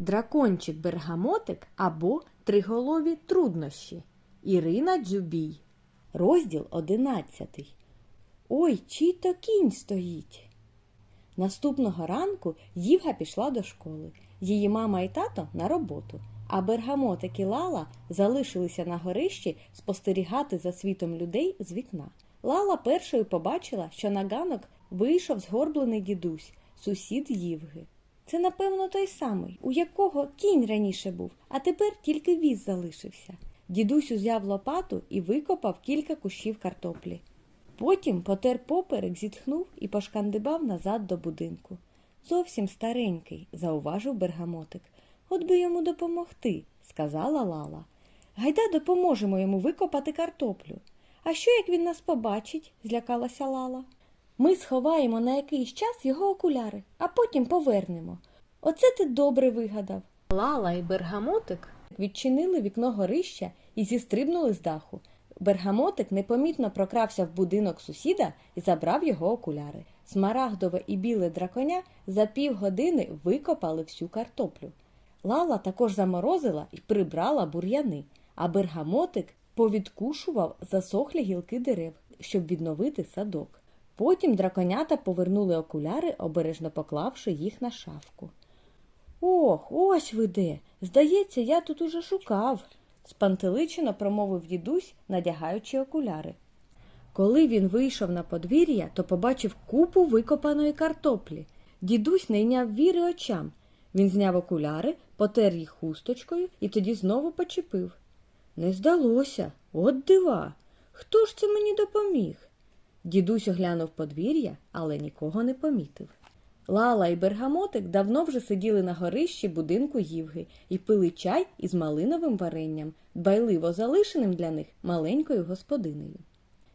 Дракончик Бергамотик або Триголові труднощі. Ірина Дзюбій. Розділ одинадцятий. Ой, чий то кінь стоїть. Наступного ранку Ївга пішла до школи. Її мама і тато на роботу, а Бергамотик і Лала залишилися на горищі спостерігати за світом людей з вікна. Лала першою побачила, що на ганок вийшов згорблений дідусь, сусід Ївги. Це, напевно, той самий, у якого кінь раніше був, а тепер тільки віз залишився. Дідусь узяв лопату і викопав кілька кущів картоплі. Потім потер поперек, зітхнув і пошкандибав назад до будинку. Зовсім старенький, зауважив бергамотик. От би йому допомогти, сказала Лала. Гайда допоможемо йому викопати картоплю. А що як він нас побачить? злякалася Лала. Ми сховаємо на якийсь час його окуляри, а потім повернемо. Оце ти добре вигадав. Лала і бергамотик відчинили вікно горища і зістрибнули з даху. Бергамотик непомітно прокрався в будинок сусіда і забрав його окуляри. Смарагдове і біле драконя за півгодини викопали всю картоплю. Лала також заморозила і прибрала бур'яни, а бергамотик повідкушував засохлі гілки дерев, щоб відновити садок. Потім драконята повернули окуляри, обережно поклавши їх на шафку. Ох, ось ви де. Здається, я тут уже шукав, спантеличено промовив дідусь, надягаючи окуляри. Коли він вийшов на подвір'я, то побачив купу викопаної картоплі. Дідусь не йняв віри очам. Він зняв окуляри, потер їх хусточкою і тоді знову почепив. Не здалося, от дива. Хто ж це мені допоміг? Дідусь оглянув подвір'я, але нікого не помітив. Лала і бергамотик давно вже сиділи на горищі будинку Ївги і пили чай із малиновим варенням, дбайливо залишеним для них маленькою господинею.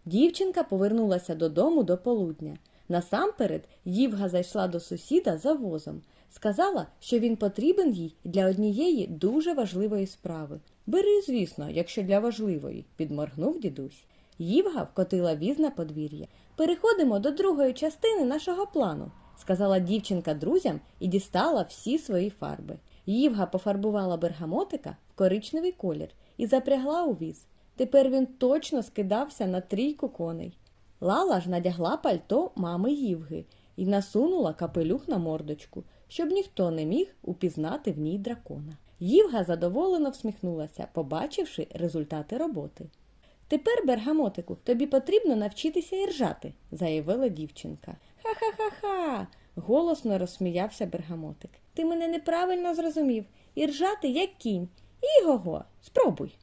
Дівчинка повернулася додому до полудня. Насамперед Ївга зайшла до сусіда за возом. Сказала, що він потрібен їй для однієї дуже важливої справи. Бери, звісно, якщо для важливої, підморгнув дідусь. Ївга вкотила віз на подвір'я. Переходимо до другої частини нашого плану, сказала дівчинка друзям і дістала всі свої фарби. Ївга пофарбувала бергамотика в коричневий колір і запрягла у віз. Тепер він точно скидався на трійку коней. Лала ж надягла пальто мами Ївги і насунула капелюх на мордочку, щоб ніхто не міг упізнати в ній дракона. Ївга задоволено всміхнулася, побачивши результати роботи. Тепер, бергамотику, тобі потрібно навчитися іржати, заявила дівчинка. Ха-ха-ха-ха. голосно розсміявся бергамотик. Ти мене неправильно зрозумів. Іржати як кінь. Іго-го, спробуй.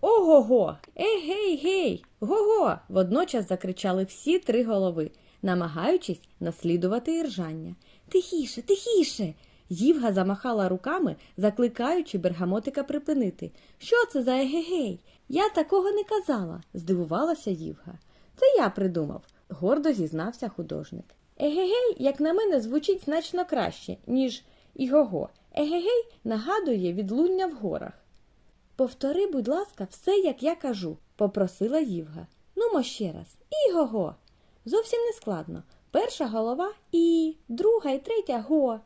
Ого-го, ей-гей, гей, го-го. Водночас закричали всі три голови, намагаючись наслідувати іржання. Тихіше, тихіше. Ївга замахала руками, закликаючи бергамотика припинити. Що це за егегей? Я такого не казала, здивувалася Ївга. Це я придумав, гордо зізнався художник. Егегей, як на мене, звучить значно краще, ніж іго-го. Егегей нагадує відлуння в горах. Повтори, будь ласка, все, як я кажу, попросила Ївга. Нумо ще раз. Іго-го. Зовсім не складно. Перша голова і, друга і третя го.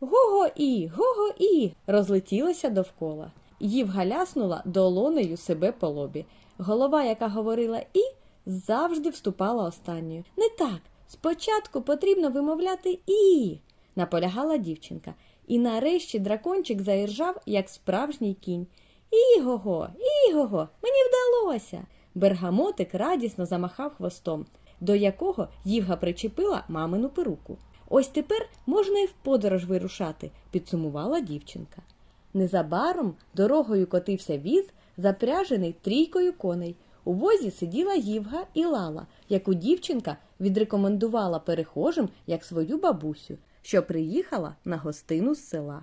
Го-го і, го-го і. розлетілося довкола. Ївга ляснула долонею себе по лобі. Голова, яка говорила і, завжди вступала останньою. Не так. Спочатку потрібно вимовляти і, наполягала дівчинка. І нарешті дракончик заіржав, як справжній кінь. Іго-го, іго-го, мені вдалося. Бергамотик радісно замахав хвостом, до якого Ївга причепила мамину перуку. Ось тепер можна і в подорож вирушати, підсумувала дівчинка. Незабаром дорогою котився віз, запряжений трійкою коней. У возі сиділа Ївга і Лала, яку дівчинка відрекомендувала перехожим як свою бабусю, що приїхала на гостину з села.